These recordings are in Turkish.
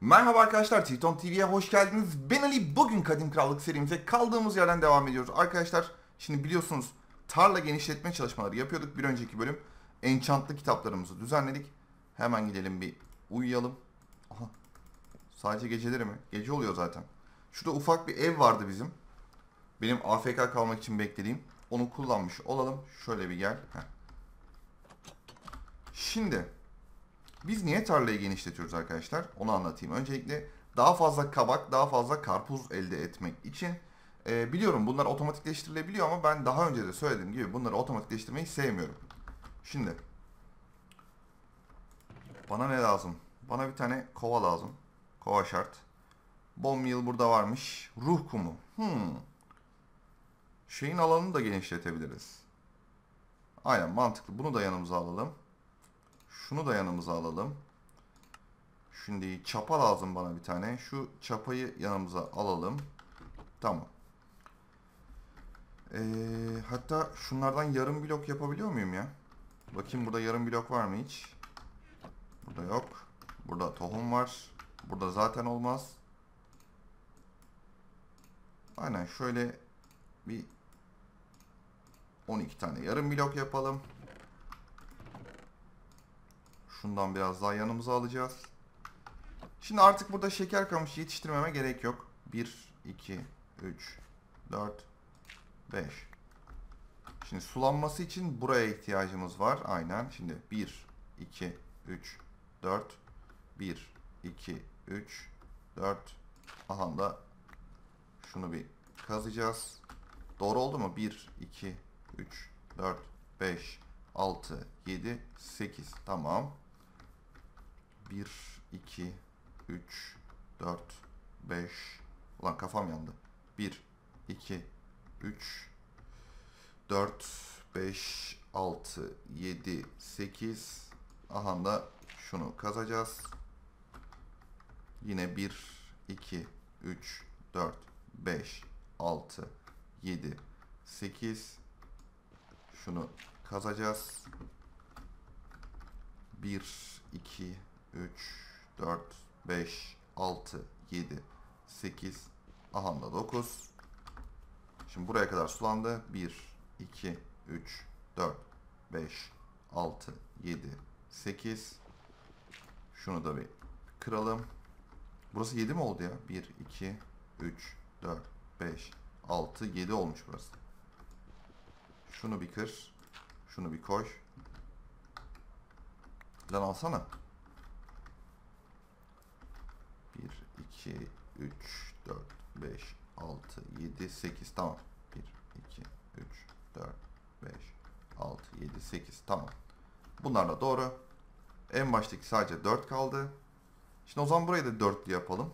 Merhaba arkadaşlar, Triton TV'ye hoş geldiniz. Ben Ali, bugün Kadim Krallık serimize kaldığımız yerden devam ediyoruz. Arkadaşlar, şimdi biliyorsunuz tarla genişletme çalışmaları yapıyorduk bir önceki bölüm. Enchantlı kitaplarımızı düzenledik. Hemen gidelim bir uyuyalım. Aha, sadece geceleri mi? Gece oluyor zaten. Şurada ufak bir ev vardı bizim. Benim AFK kalmak için beklediğim. Onu kullanmış olalım. Şöyle bir gel. Heh. Şimdi biz niye tarlayı genişletiyoruz arkadaşlar? Onu anlatayım. Öncelikle daha fazla kabak, daha fazla karpuz elde etmek için e, biliyorum bunlar otomatikleştirilebiliyor ama ben daha önce de söylediğim gibi bunları otomatikleştirmeyi sevmiyorum. Şimdi bana ne lazım? Bana bir tane kova lazım. Kova şart. Bone meal burada varmış. Ruh kumu. Hmm. Şeyin alanını da genişletebiliriz. Aynen mantıklı. Bunu da yanımıza alalım. Şunu da yanımıza alalım. Şimdi çapa lazım bana bir tane. Şu çapayı yanımıza alalım. Tamam. Ee, hatta şunlardan yarım blok yapabiliyor muyum ya? Bakayım burada yarım blok var mı hiç? Burada yok. Burada tohum var. Burada zaten olmaz. Aynen şöyle bir 12 tane yarım blok yapalım. Şundan biraz daha yanımıza alacağız. Şimdi artık burada şeker kamışı yetiştirmeme gerek yok. 1, 2, 3, 4, 5. Şimdi sulanması için buraya ihtiyacımız var. Aynen. Şimdi 1, 2, 3, 4, 1, 2, 3, 4. Aha da şunu bir kazacağız. Doğru oldu mu? 1, 2, 3, 4, 5, 6, 7, 8. Tamam. 1, 2, 3, 4, 5. Ulan kafam yandı. 1, 2, 3, 4, 5, 6, 7, 8. Aha da şunu kazacağız. Yine 1, 2, 3, 4, 5, 6, 7, 8. Şunu kazacağız. 1, 2, 3, 4, 5, 6, 7, 8, aha da 9. Şimdi buraya kadar sulandı. 1, 2, 3, 4, 5, 6, 7, 8. Şunu da bir kıralım. Burası 7 mi oldu ya? 1, 2, 3, 4, 5, 6, 7 olmuş burası. Şunu bir kır. Şunu bir koy. Lan alsana. 1, 2, 3, 4, 5, 6, 7, 8. Tamam. 1, 2, 3, 4, 5, 6, 7, 8. Tamam. Bunlar da doğru. En baştaki sadece 4 kaldı. Şimdi o zaman burayı da 4'lü yapalım.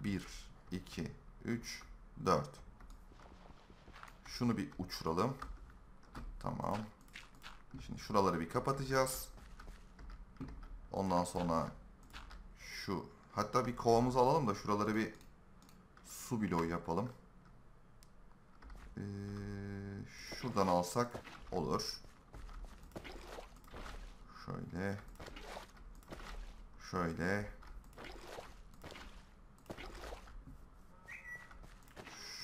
1, 2, 3, 4. Şunu bir uçuralım. Tamam. Şimdi şuraları bir kapatacağız. Ondan sonra şu hatta bir kovamızı alalım da şuraları bir su bloğu yapalım. Ee, şuradan alsak olur. Şöyle. Şöyle.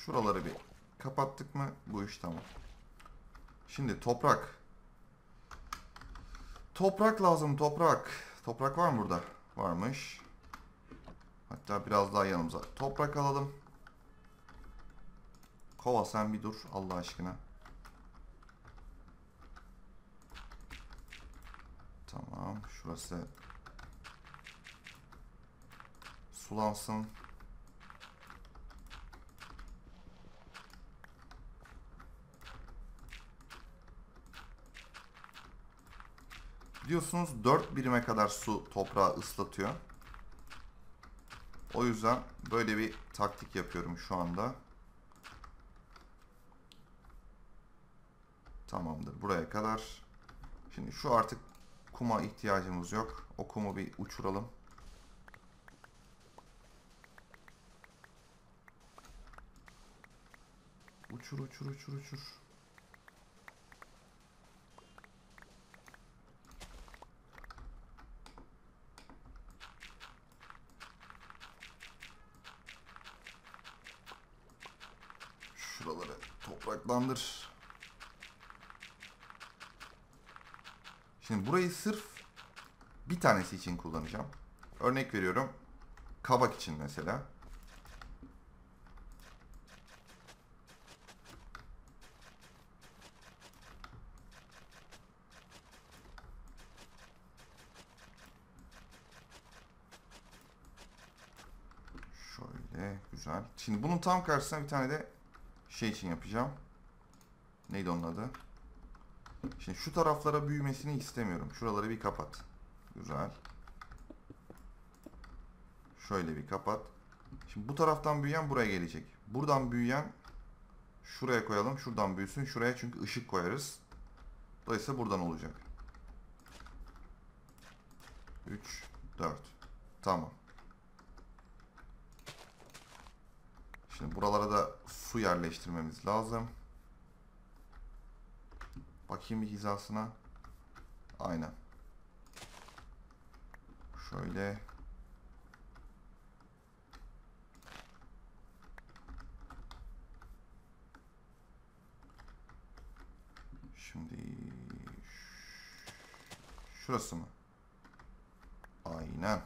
Şuraları bir kapattık mı bu iş tamam. Şimdi toprak. Toprak lazım toprak. Toprak var mı burada? Varmış. Hatta biraz daha yanımıza toprak alalım. Kova sen bir dur Allah aşkına. Tamam şurası sulansın. Biliyorsunuz 4 birime kadar su toprağı ıslatıyor. O yüzden böyle bir taktik yapıyorum şu anda. Tamamdır buraya kadar. Şimdi şu artık kuma ihtiyacımız yok. O kumu bir uçuralım. Uçur uçur uçur uçur. Şuraları topraklandır. Şimdi burayı sırf bir tanesi için kullanacağım. Örnek veriyorum. Kabak için mesela. Şöyle güzel. Şimdi bunun tam karşısına bir tane de şey için yapacağım. Neydi onun adı? Şimdi şu taraflara büyümesini istemiyorum. Şuraları bir kapat. Güzel. Şöyle bir kapat. Şimdi bu taraftan büyüyen buraya gelecek. Buradan büyüyen şuraya koyalım. Şuradan büyüsün. Şuraya çünkü ışık koyarız. Dolayısıyla buradan olacak. 3, 4. Tamam. Şimdi buralara da su yerleştirmemiz lazım. Bakayım bir hizasına. Aynen. Şöyle. Şimdi şurası mı? Aynen.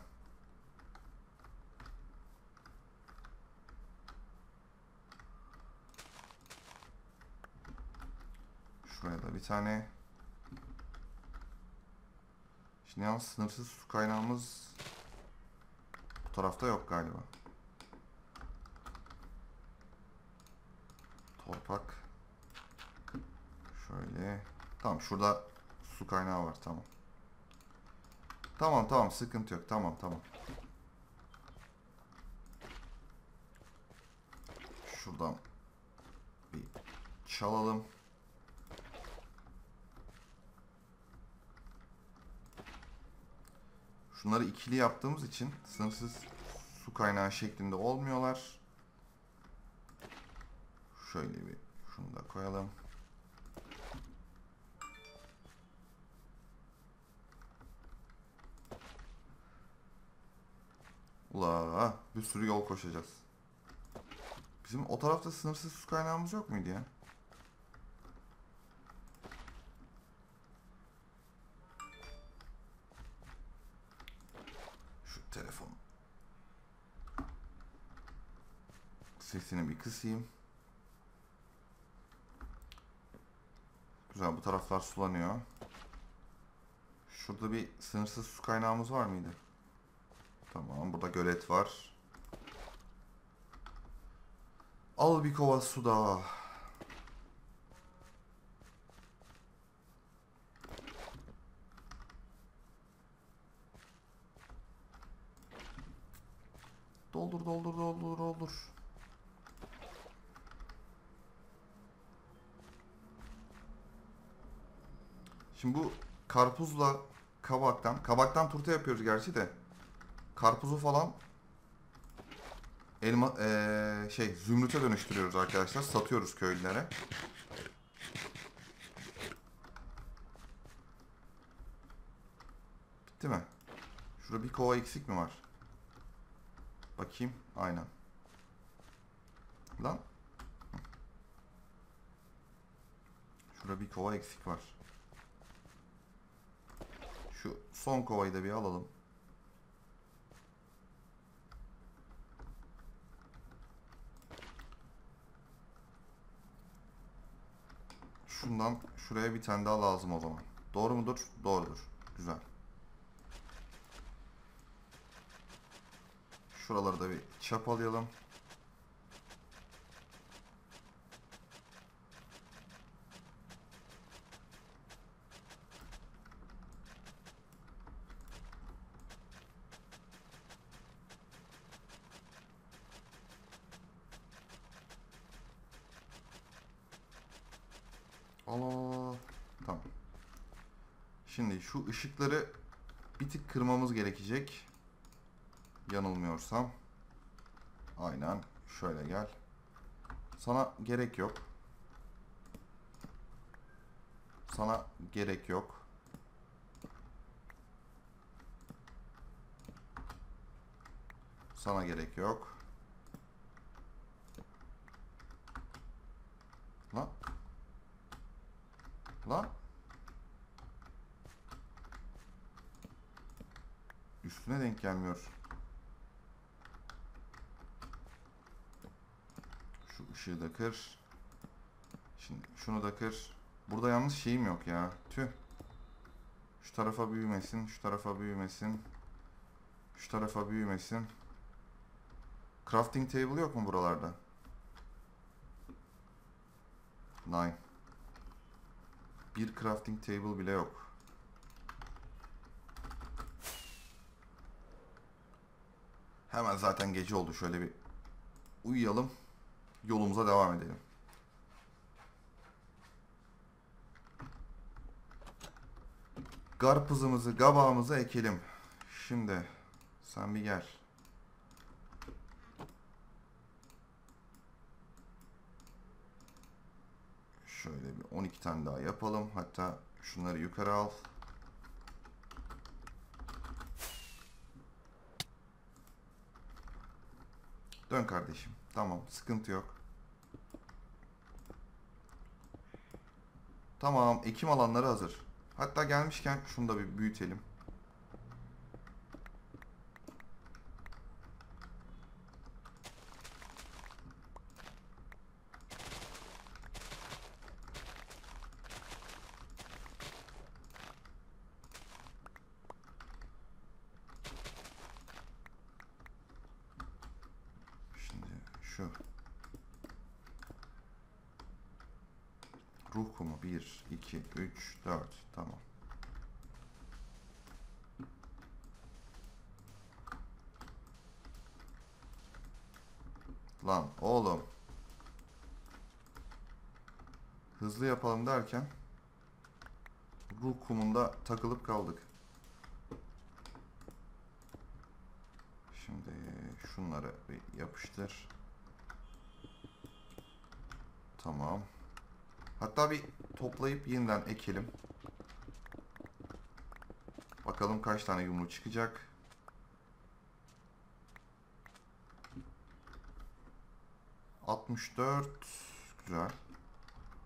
Şuraya da bir tane. Şimdi yalnız sınırsız su kaynağımız bu tarafta yok galiba. Torpak. Şöyle. Tamam şurada su kaynağı var tamam. Tamam tamam sıkıntı yok tamam tamam. Şuradan bir çalalım. Şunları ikili yaptığımız için sınırsız su kaynağı şeklinde olmuyorlar. Şöyle bir şunu da koyalım. Ula bir sürü yol koşacağız. Bizim o tarafta sınırsız su kaynağımız yok muydu ya? Şu telefon. Kısayım. Güzel bu taraflar sulanıyor. Şurada bir sınırsız su kaynağımız var mıydı? Tamam burada gölet var. Al bir kova su daha. Karpuzla kabaktan, kabaktan turta yapıyoruz gerçi de. Karpuzu falan elma eee, şey zümrüte dönüştürüyoruz arkadaşlar. Satıyoruz köylülere. Bitti mi? Şurada bir kova eksik mi var? Bakayım. Aynen. Lan. Şurada bir kova eksik var. Şu son kovayı da bir alalım. Şundan şuraya bir tane daha lazım o zaman. Doğru mudur? Doğrudur. Güzel. Şuraları da bir çapalayalım. Al al al, al. Tamam. Şimdi şu ışıkları bir tık kırmamız gerekecek. Yanılmıyorsam. Aynen. Şöyle gel. Sana gerek yok. Sana gerek yok. Sana gerek yok. üstüne denk gelmiyor. Şu ışığı da kır. Şimdi şunu da kır. Burada yalnız şeyim yok ya. Tüh. Şu tarafa büyümesin, şu tarafa büyümesin. Şu tarafa büyümesin. Crafting table yok mu buralarda? Nine. Bir crafting table bile yok. Hemen zaten gece oldu. Şöyle bir uyuyalım. Yolumuza devam edelim. Karpuzumuzu, gabağımızı ekelim. Şimdi sen bir gel. Şöyle bir 12 tane daha yapalım. Hatta şunları yukarı al. Dön kardeşim. Tamam, sıkıntı yok. Tamam, ekim alanları hazır. Hatta gelmişken şunu da bir büyütelim. Şimdi şu ruh kumu 1, 2, 3, 4 tamam. Lan oğlum. Hızlı yapalım derken ruh kumunda takılıp kaldık. Şimdi şunları bir yapıştır. Tamam. Hatta bir toplayıp yeniden ekelim. Bakalım kaç tane yumru çıkacak. Altmış dört. Güzel.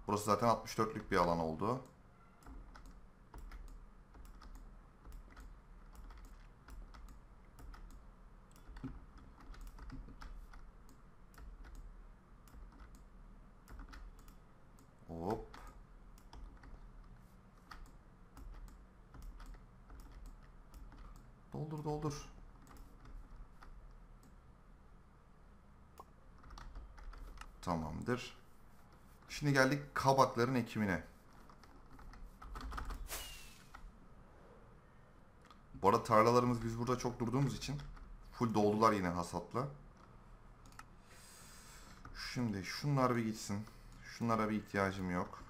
Burası zaten 64'lük bir alan oldu. Tamamdır. Şimdi geldik kabakların ekimine. Bu arada tarlalarımız biz burada çok durduğumuz için full doldular yine hasatla. Şimdi şunlar bir gitsin. Şunlara bir ihtiyacım yok.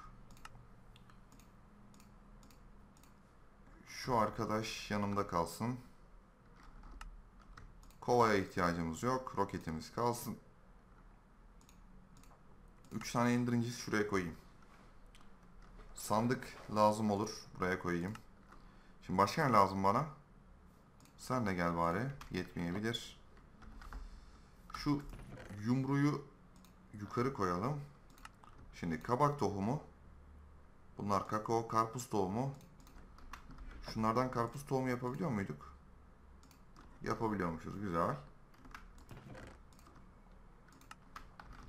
Şu arkadaş yanımda kalsın. Kovaya ihtiyacımız yok. Roketimiz kalsın. 3 tane indirincisi şuraya koyayım. Sandık lazım olur. Buraya koyayım. Şimdi başka ne lazım bana? Sen de gel bari. Yetmeyebilir. Şu yumruyu yukarı koyalım. Şimdi kabak tohumu. Bunlar kakao, karpuz tohumu. Şunlardan karpuz tohumu yapabiliyor muyduk? Yapabiliyormuşuz. Güzel.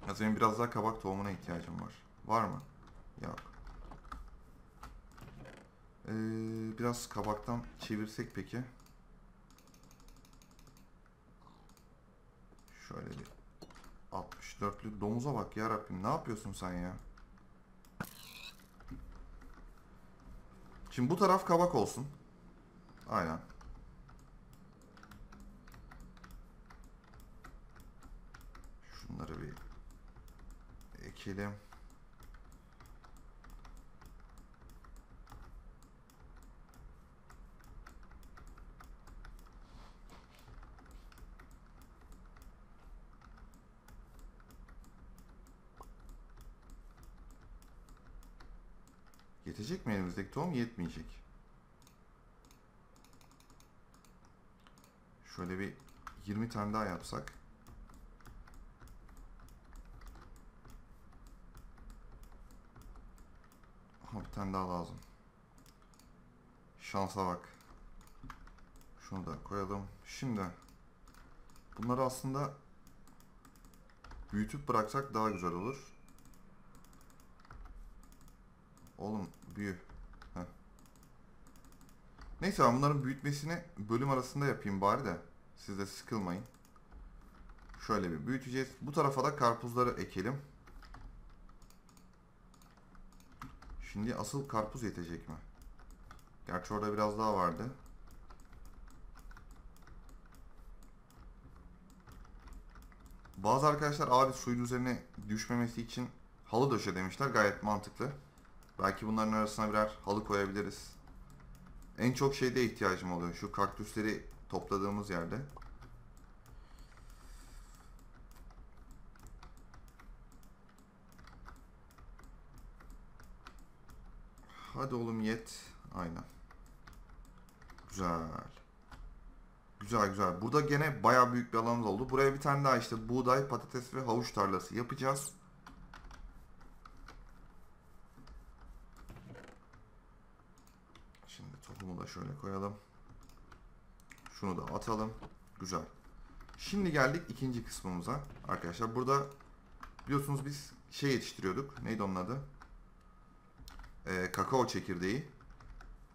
Ya senin biraz daha kabak tohumuna ihtiyacım var. Var mı? Yok. Ee, biraz kabaktan çevirsek peki. Şöyle bir 64'lü domuza bak ya Rabbim. Ne yapıyorsun sen ya? Şimdi bu taraf kabak olsun. Aynen. Şunları bir ekelim. Yetecek mi elimizdeki tohum? Yetmeyecek. Şöyle bir 20 tane daha yapsak. Aha bir tane daha lazım. Şansa bak. Şunu da koyalım. Şimdi bunları aslında büyütüp bıraksak daha güzel olur. Oğlum büyü. Heh. Neyse ben bunların büyütmesini bölüm arasında yapayım bari de. Siz de sıkılmayın. Şöyle bir büyüteceğiz. Bu tarafa da karpuzları ekelim. Şimdi asıl karpuz yetecek mi? Gerçi orada biraz daha vardı. Bazı arkadaşlar abi suyun üzerine düşmemesi için halı döşe demişler. Gayet mantıklı. Belki bunların arasına birer halı koyabiliriz. En çok şeyde ihtiyacım oluyor. Şu kaktüsleri topladığımız yerde. Hadi oğlum yet. Aynen. Güzel. Güzel güzel. Burada gene baya büyük bir alanımız oldu. Buraya bir tane daha işte buğday, patates ve havuç tarlası yapacağız. Şimdi tohumu da şöyle koyalım. Şunu da atalım. Güzel. Şimdi geldik ikinci kısmımıza. Arkadaşlar burada biliyorsunuz biz şey yetiştiriyorduk. Neydi onun adı? Ee, kakao çekirdeği.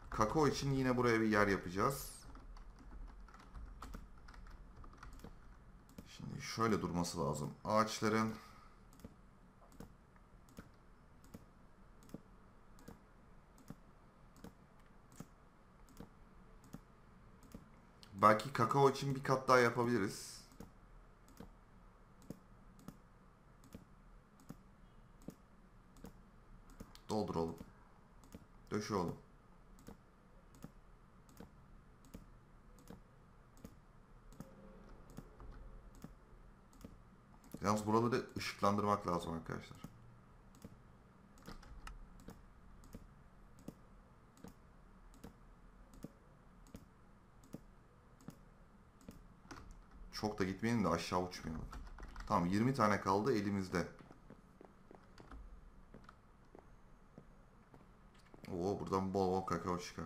Kakao için yine buraya bir yer yapacağız. Şimdi şöyle durması lazım. Ağaçların Belki kakao için bir kat daha yapabiliriz. Doldur oğlum. Döşü oğlum. Yalnız buraları ışıklandırmak lazım arkadaşlar. Çok da gitmeyelim de aşağı uçmayalım. Tamam 20 tane kaldı elimizde. Oo buradan bol bol kakao çıkar.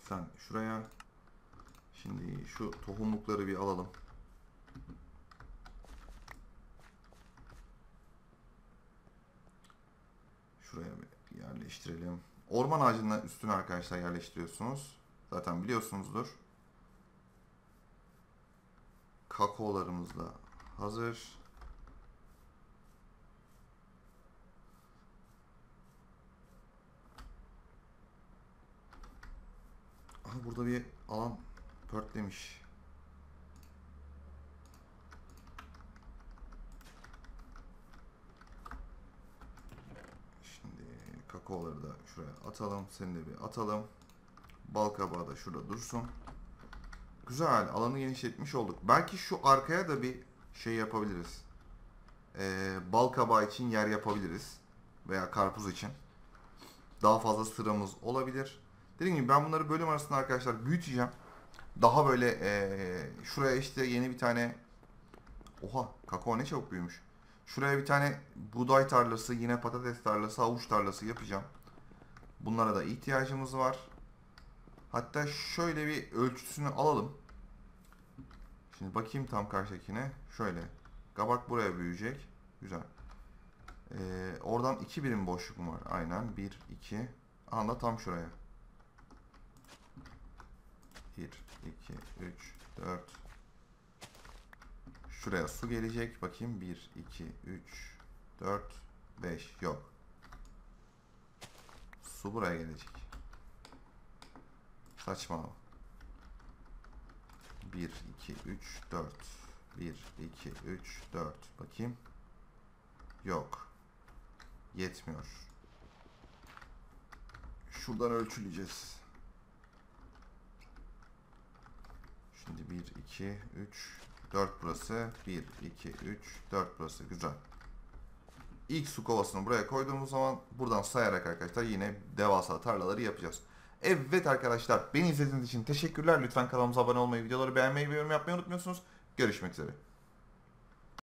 Sen şuraya şimdi şu tohumlukları bir alalım. Şuraya bir yerleştirelim. Orman ağacının üstüne arkadaşlar yerleştiriyorsunuz. Zaten biliyorsunuzdur. Kakaolarımız da hazır. Burada bir alan pörtlemiş. Şimdi kakaoları da şuraya atalım. Seni de bir atalım. Bal kabağı da şurada dursun. Güzel. Alanı genişletmiş olduk. Belki şu arkaya da bir şey yapabiliriz. Ee, bal kabağı için yer yapabiliriz. Veya karpuz için. Daha fazla sıramız olabilir. Dediğim gibi ben bunları bölüm arasında arkadaşlar büyüteceğim. Daha böyle ee, şuraya işte yeni bir tane Oha kakao ne çabuk büyümüş. Şuraya bir tane buğday tarlası, yine patates tarlası, havuç tarlası yapacağım. Bunlara da ihtiyacımız var. Hatta şöyle bir ölçüsünü alalım. Şimdi bakayım tam karşıdakine. Şöyle. Kabak buraya büyüyecek. Güzel. Ee, oradan iki birim boşluk mu var? Aynen. Bir, iki. Anda tam şuraya. Bir, iki, üç, dört. Şuraya su gelecek. Bakayım. Bir, iki, üç, dört, beş. Yok. Su buraya gelecek. Saçma. 1, 2, 3, 4. 1, 2, 3, 4. Bakayım. Yok. Yetmiyor. Şuradan ölçüleyeceğiz. Şimdi 1, 2, 3, 4 burası. 1, 2, 3, 4 burası. Güzel. İlk su kovasını buraya koyduğumuz zaman buradan sayarak arkadaşlar yine devasa tarlaları yapacağız. Evet arkadaşlar beni izlediğiniz için teşekkürler. Lütfen kanalımıza abone olmayı, videoları beğenmeyi ve yorum yapmayı unutmuyorsunuz. Görüşmek üzere.